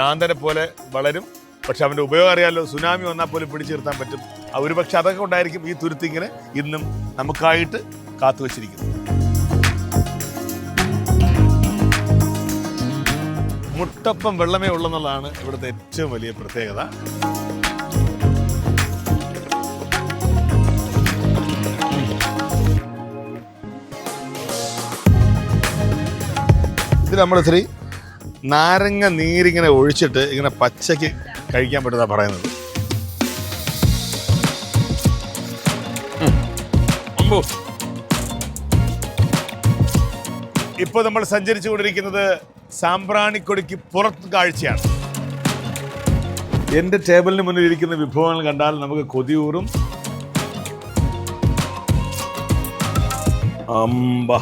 ഭ്രാന്തനെ പോലെ വളരും. പക്ഷെ അവന്റെ ഉപയോഗം അറിയാമല്ലോ സുനാമി വന്നാൽ പോലും പിടിച്ചു നിർത്താൻ പറ്റും. ഒരു പക്ഷെ അതൊക്കെ ഉണ്ടായിരിക്കും ഈ തുരുത്തിങ്ങനെ ഇന്നും നമുക്കായിട്ട് കാത്തു വച്ചിരിക്കുന്നത് മുട്ടപ്പം വെള്ളമേ ഉള്ളെന്നുള്ളതാണ് ഇവിടുത്തെ ഏറ്റവും വലിയ പ്രത്യേകത. ഇത് നമ്മൾ ശ്രീ നാരങ്ങ നീരിങ്ങനെ ഒഴിച്ചിട്ട് ഇങ്ങനെ പച്ചയ്ക്ക് കഴിക്കാൻ പറ്റുന്ന പറയുന്നത്. ഇപ്പൊ. ഇപ്പോൾ നമ്മൾ സഞ്ചരിച്ചു കൊണ്ടിരിക്കുന്നത് സാമ്പ്രാണിക്കൊടിക്ക് പുറത്ത് കാഴ്ചയാണ്. എന്റെ ടേബിളിന് മുന്നിൽ ഇരിക്കുന്ന വിഭവങ്ങൾ കണ്ടാൽ നമുക്ക് കൊതിയൂറും. അമ്പ.